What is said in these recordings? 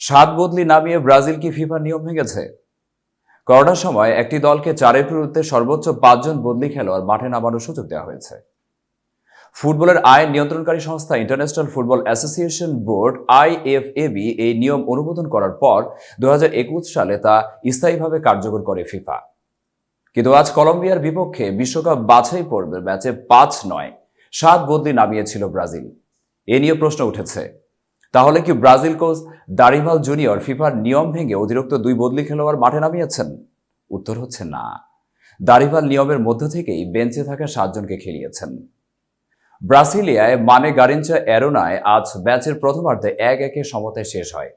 সাত বদলি নামিয়ে ব্রাজিল কি ফিফার নিয়ম ভেঙেছে? করোনার সময় একটি দলকে চারের বিরুদ্ধে সর্বোচ্চ পাঁচজন বদলি খেলোয়াড় মাঠে নামানোর সুযোগ দেওয়া হয়েছে। ফুটবলের আইন নিয়ন্ত্রণকারী সংস্থা International Football Association Board, IFAB, এই নিয়ম অনুমোদন করার পর দু হাজার একুশ সালে তা স্থায়ীভাবে কার্যকর করে ফিফা। কিন্তু আজ কলম্বিয়ার বিপক্ষে বিশ্বকাপ বাছাই পর্বের ম্যাচে পাঁচ নয়, সাত বদলি নামিয়েছিল ব্রাজিল। এ নিয়ে প্রশ্ন উঠেছে। তাহলে কি ব্রাজিল কোচ দারিভাল জুনিয়র ফিফার নিয়ম ভেঙে অতিরিক্ত দুই বদলি খেলোয়াড় মাঠে নামিয়েছেন? উত্তর হচ্ছে না। দারিভাল নিয়মের মধ্য থেকেই বেঞ্চে থাকা সাতজনকে খেলিয়েছেন। ব্রাসিলিয়ায় মানে গারিঞ্চা অ্যারোনায় আজ ম্যাচের প্রথমার্ধে এক একে সমতায় শেষ হয়।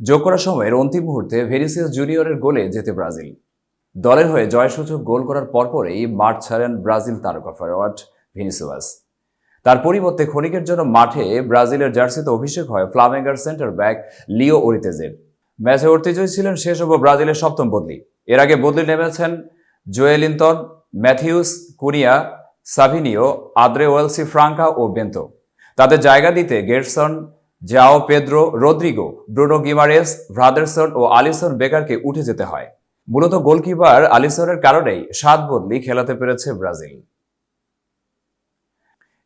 যোগ করার সময়ের অন্তিম মুহূর্তে ভেনিসিয়াস জুনিয়রের গোলে জেতে ব্রাজিল। দলের হয়ে জয়সূচক গোল করার পরপরই মাঠ ছাড়েন ব্রাজিল তারকা ফরওয়ার্ড ভিনিসিয়াস। তার পরিবর্তে ক্ষণিকের জন্য মাঠে ব্রাজিলের জার্সিতে অভিষেক হয় ফ্লামেঙ্গার সেন্টার ব্যাক লিও ওরিতেজের। ম্যাচে ঐতিহ্যই ছিলেন শেষ হব ব্রাজিলের সপ্তম বদলি। এর আগে বদলি নেমেছেন Joelinton Matheus Cunha, Savinho, Andre ওয়েলসি, Franca ও বেন্তো। তাদের জায়গা দিতে Gerson Joao Pedro, Rodrigo, Bruno Guimaraes, ভ্রাদারসন ও আলিসন বেকারকে উঠে যেতে হয়। মূলত গোলকিপার আলিসনের কারণেই সাত বদলি খেলাতে পেরেছে ব্রাজিল।